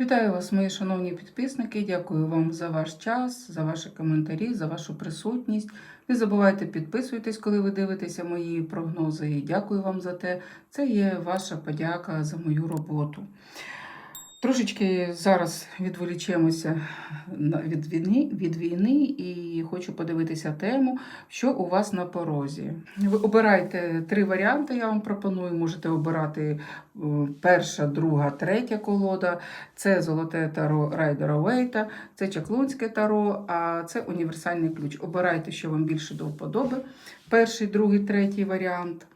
Вітаю вас, мої шановні підписники. Дякую вам за ваш час, за ваші коментарі, за вашу присутність. Не забувайте підписуйтесь, коли ви дивитеся мої прогнози. І дякую вам за те. Це є ваша подяка за мою роботу. Трошечки зараз відволічемося від війни, від війни і хочу подивитися тему, що у вас на порозі. Ви обирайте три варіанти, я вам пропоную. Можете обирати е, перша, друга, третя колода. Це золоте таро Райдера Уейта, це чаклунське таро, а це універсальний ключ. Обирайте, що вам більше до вподоби. Перший, другий, третій варіант.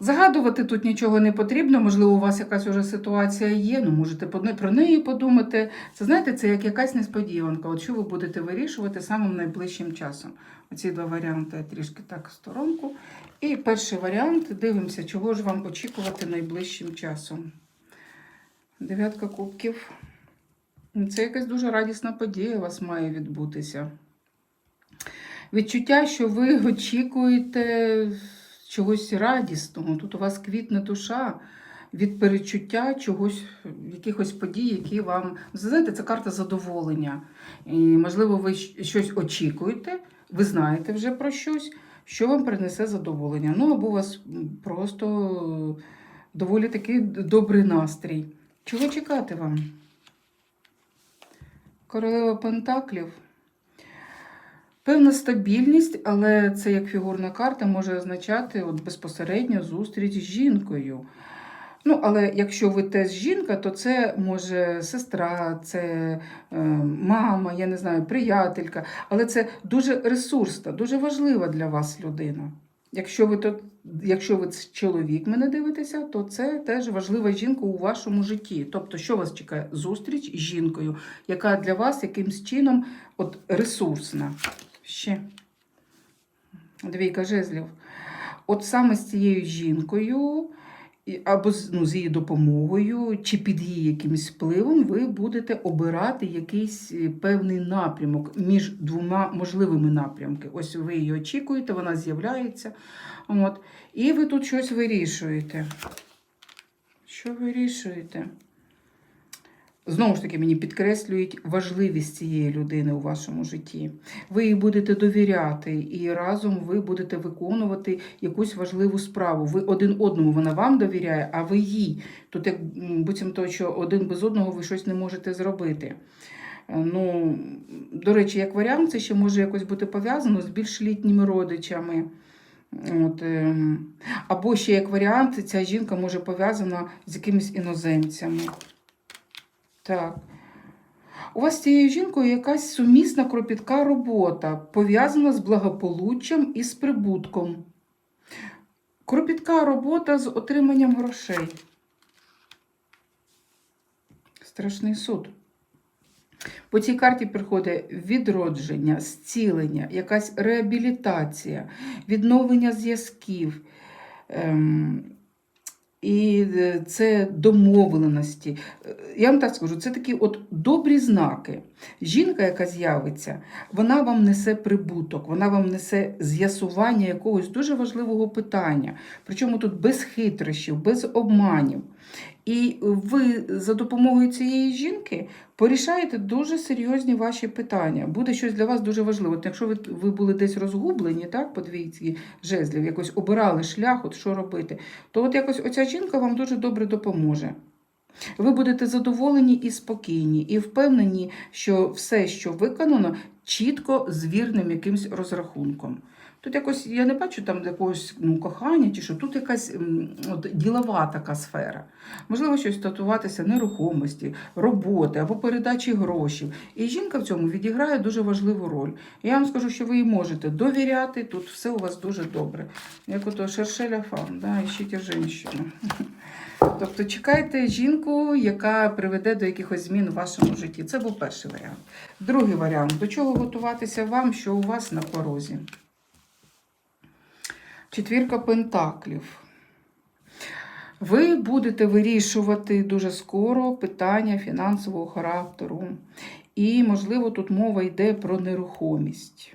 Загадувати тут нічого не потрібно, можливо, у вас якась уже ситуація є, ну можете про неї подумати. Це знаєте, це як якась несподіванка. От що ви будете вирішувати самим найближчим часом. Оці два варіанти трішки так в сторонку. І перший варіант дивимося, чого ж вам очікувати найближчим часом. Дев'ятка кубків. Це якась дуже радісна подія у вас має відбутися. Відчуття, що ви очікуєте чогось радісного. Тут у вас квітне душа від перечуття чогось, якихось подій, які вам. Знаєте, це карта задоволення. І, можливо, ви щось очікуєте, ви знаєте вже про щось, що вам принесе задоволення. Ну, або у вас просто доволі такий добрий настрій. Чого чекати вам? Королева Пентаклів. Певна стабільність, але це як фігурна карта може означати от безпосередньо зустріч з жінкою. Ну, але якщо ви теж жінка, то це може сестра, це е, мама, я не знаю, приятелька. Але це дуже ресурсна, дуже важлива для вас людина. Якщо ви то, якщо ви чоловік мене дивитеся, то це теж важлива жінка у вашому житті. Тобто, що вас чекає? Зустріч з жінкою, яка для вас якимсь чином от, ресурсна. Ще. Двійка жезлів. От саме з цією жінкою, або ну, з її допомогою, чи під її якимось впливом, ви будете обирати якийсь е, певний напрямок між двома можливими напрямками. Ось ви її очікуєте, вона з'являється. От, і ви тут щось вирішуєте. Що вирішуєте? Знову ж таки, мені підкреслюють важливість цієї людини у вашому житті. Ви їй будете довіряти, і разом ви будете виконувати якусь важливу справу. Ви один одному вона вам довіряє, а ви їй. Тут як буцімто, що один без одного ви щось не можете зробити. Е, Ну, до речі, як варіант, це ще може якось бути пов'язано з більш літніми родичами. От, ем, або ще як варіант, ця жінка може пов'язана з якимись іноземцями. Так. У вас з цією жінкою якась сумісна кропітка робота, пов'язана з благополуччям і з прибутком. Кропітка робота з отриманням грошей. Страшний суд. По цій карті приходить відродження, зцілення, якась реабілітація, відновлення зв'язків. Ем, і е, це домовленості. Е, Я вам так скажу, це такі от добрі знаки. Жінка, яка з'явиться, вона вам несе прибуток, вона вам несе з'ясування якогось дуже важливого питання. Причому тут без хитрощів, без обманів. І ви за допомогою цієї жінки порішаєте дуже серйозні ваші питання. Буде щось для вас дуже важливе. От якщо ви, ви були десь розгублені, так, по двійці жезлів, якось обирали шлях, от що робити, то от якось оця жінка вам дуже добре допоможе. Ви будете задоволені і спокійні, і впевнені, що все, що виконано, чітко з вірним якимсь розрахунком. Тут якось я не бачу там якогось ну, кохання чи що, тут якась от, ділова така сфера. Можливо, щось статуватися нерухомості, роботи або передачі грошей. І жінка в цьому відіграє дуже важливу роль. Я вам скажу, що ви їй можете довіряти, тут все у вас дуже добре. Як ото шершеля фам, да, іщите жінщину. Тобто чекайте жінку, яка приведе до якихось змін у вашому житті. Це був перший варіант. Другий варіант до чого готуватися вам, що у вас на порозі. Четвірка пентаклів. Ви будете вирішувати дуже скоро питання фінансового характеру. І, можливо, тут мова йде про нерухомість.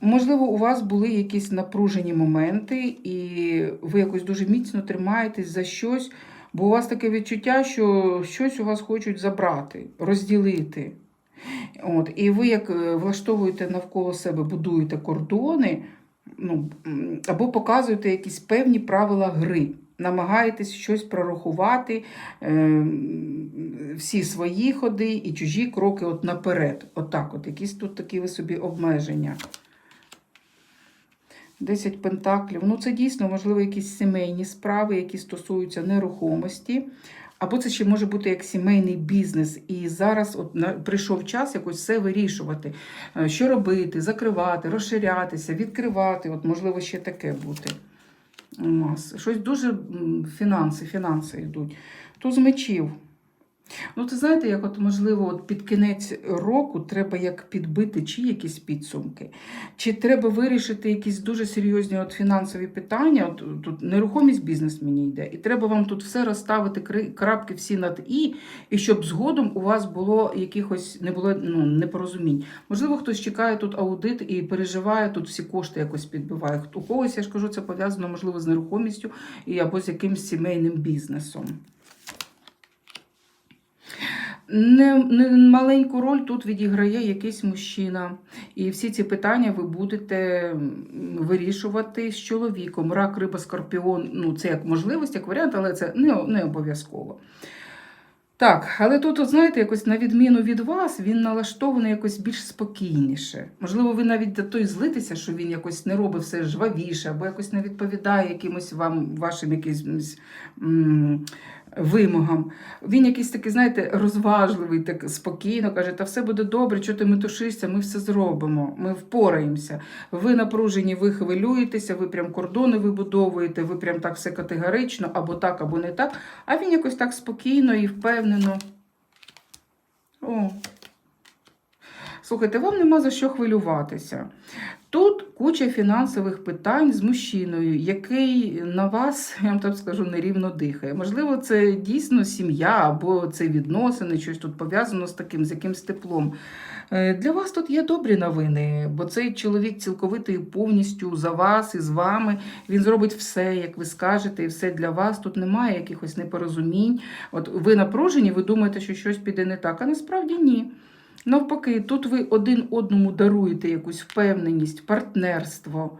Можливо, у вас були якісь напружені моменти, і ви якось дуже міцно тримаєтесь за щось, Бо у вас таке відчуття, що щось у вас хочуть забрати, розділити. От, і ви як е, влаштовуєте навколо себе, будуєте кордони, ну, або показуєте якісь певні правила гри, намагаєтесь щось прорахувати, е, всі свої ходи і чужі кроки от наперед. Отак, от, якісь тут такі ви собі обмеження. 10 пентаклів. Ну, це дійсно, можливо, якісь сімейні справи, які стосуються нерухомості. Або це ще може бути як сімейний бізнес. І зараз от прийшов час якось все вирішувати. Е, Що робити, закривати, розширятися, відкривати. От, можливо, ще таке бути. У нас. Щось дуже фінанси, фінанси йдуть. з мечів. Ну, ти знаєте, як от можливо, от під кінець року треба як підбити чи якісь підсумки, чи треба вирішити якісь дуже серйозні от фінансові питання. От тут нерухомість бізнес мені йде, і треба вам тут все розставити крапки всі над і, і щоб згодом у вас було якихось не було ну, непорозумінь. Можливо, хтось чекає тут аудит і переживає тут всі кошти якось підбиває. У когось, я ж кажу, це пов'язано можливо з нерухомістю і або з якимсь сімейним бізнесом. Не, не маленьку роль тут відіграє якийсь мужчина. І всі ці питання ви будете вирішувати з чоловіком. Рак, риба, скорпіон ну це як можливість, як варіант, але це не, не обов'язково. Так, але тут, знаєте, якось на відміну від вас, він налаштований якось більш спокійніше. Можливо, ви навіть до той злитеся, що він якось не робить все жвавіше, або якось не відповідає якимось вам вашим якимось вимогам. Він якийсь такий, знаєте, розважливий, так спокійно каже, та все буде добре, що ти метушишся, ми все зробимо, ми впораємося. Ви напружені, ви хвилюєтеся, ви прям кордони вибудовуєте, ви прям так все категорично, або так, або не так. А він якось так спокійно і впевнено. О. Слухайте, вам нема за що хвилюватися. Тут куча фінансових питань з мужчиною, який на вас, я вам так скажу, нерівно дихає. Можливо, це дійсно сім'я або це відносини, щось тут пов'язано з таким, з якимсь теплом. Е, Для вас тут є добрі новини, бо цей чоловік цілковито і повністю за вас і з вами. Він зробить все, як ви скажете, і все для вас. Тут немає якихось непорозумінь. От ви напружені, ви думаєте, що щось піде не так, а насправді ні. Навпаки, тут ви один одному даруєте якусь впевненість, партнерство,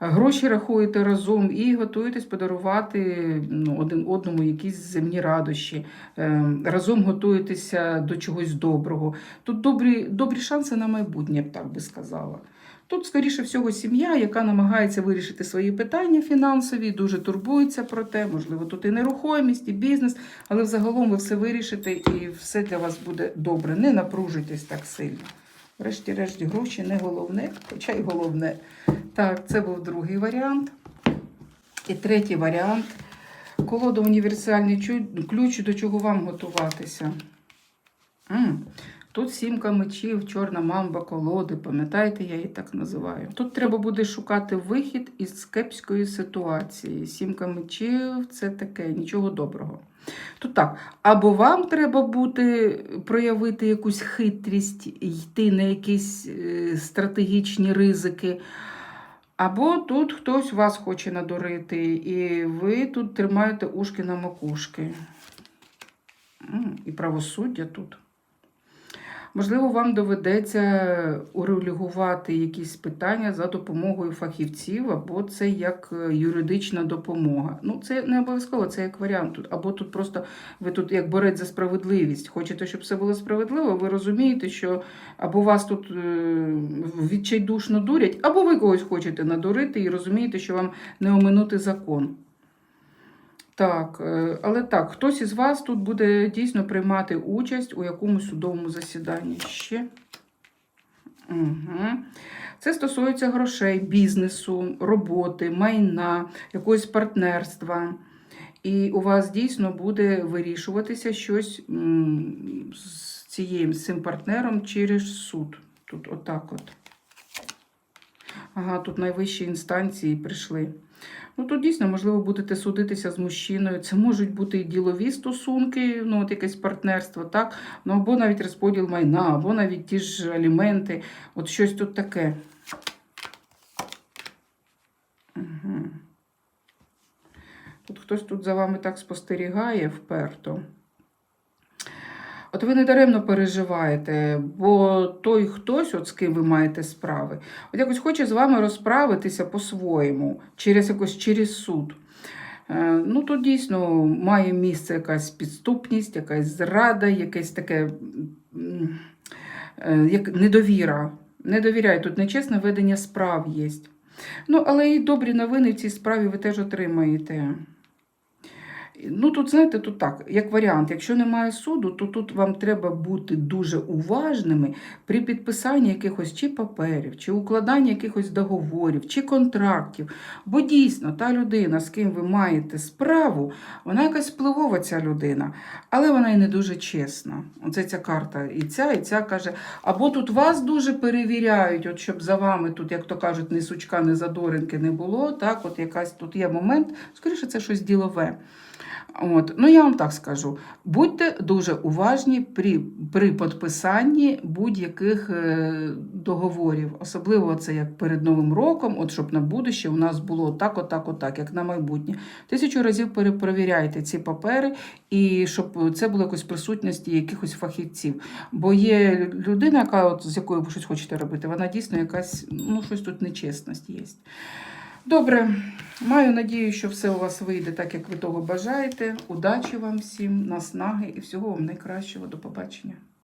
гроші рахуєте разом і готуєтесь подарувати ну, один одному якісь земні радощі. Е, Разом готуєтеся до чогось доброго. Тут добрі, добрі шанси на майбутнє, я б так би сказала. Тут, скоріше всього, сім'я, яка намагається вирішити свої питання фінансові, дуже турбується про те, можливо, тут і нерухомість, і бізнес, але взагалом ви все вирішите і все для вас буде добре. Не напружуйтесь так сильно. Врешті-решт, гроші не головне, хоча й головне. Так, це був другий варіант. І третій варіант. Колода універсальний ключ, до чого вам готуватися. Тут сімка мечів, чорна мамба, колоди, пам'ятаєте, я її так називаю. Тут треба буде шукати вихід із кепської ситуації. Сімка мечів це таке, нічого доброго. Тут так, або вам треба бути, проявити якусь хитрість, йти на якісь е, стратегічні ризики. Або тут хтось вас хоче надурити, і ви тут тримаєте ушки на макушки. І правосуддя тут. Можливо, вам доведеться урегулювати якісь питання за допомогою фахівців, або це як е, юридична допомога. Ну, це не обов'язково, це як варіант тут. Або тут просто ви тут як борець за справедливість. Хочете, щоб все було справедливо, ви розумієте, що або вас тут е, відчайдушно дурять, або ви когось хочете надурити і розумієте, що вам не оминути закон. Так, е, але так, хтось із вас тут буде дійсно приймати участь у якомусь судовому засіданні ще. Угу. Це стосується грошей, бізнесу, роботи, майна, якогось партнерства. І у вас дійсно буде вирішуватися щось з цією з цим партнером через суд. Тут отак от. Ага, тут найвищі інстанції прийшли. Ну, тут дійсно, можливо, будете судитися з мужчиною. Це можуть бути і ділові стосунки, ну, от якесь партнерство, так? Ну, або навіть розподіл майна, або навіть ті ж аліменти. От щось тут таке. Угу. От хтось тут за вами так спостерігає вперто. От ви не даремно переживаєте, бо той хтось, от з ким ви маєте справи, от якось хоче з вами розправитися по-своєму, через якось через суд. Е, Ну, тут дійсно має місце якась підступність, якась зрада, якесь таке е, як недовіра. Не довіряю, тут нечесне ведення справ є. Ну, але і добрі новини в цій справі ви теж отримаєте. Ну, тут, знаєте, тут так, як варіант, якщо немає суду, то тут вам треба бути дуже уважними при підписанні якихось чи паперів, чи укладанні якихось договорів, чи контрактів. Бо дійсно та людина, з ким ви маєте справу, вона якась впливова ця людина, але вона і не дуже чесна. Оце ця карта. І ця, і ця каже, або тут вас дуже перевіряють, от щоб за вами тут, як то кажуть, ні сучка, ні задоринки не було. Так, от якась тут є момент, скоріше, це щось ділове. От. Ну, я вам так скажу: будьте дуже уважні при, при підписанні будь-яких е, договорів, особливо це як перед Новим роком, от щоб на будуще у нас було так, отак, отак, як на майбутнє. Тисячу разів перепровіряйте ці папери, і щоб це було якось присутності якихось фахівців. Бо є людина, яка от, з якою ви щось хочете робити, вона дійсно якась, ну, щось тут нечесність є. Добре, маю надію, що все у вас вийде так, як ви того бажаєте. Удачі вам всім, наснаги і всього вам найкращого. До побачення.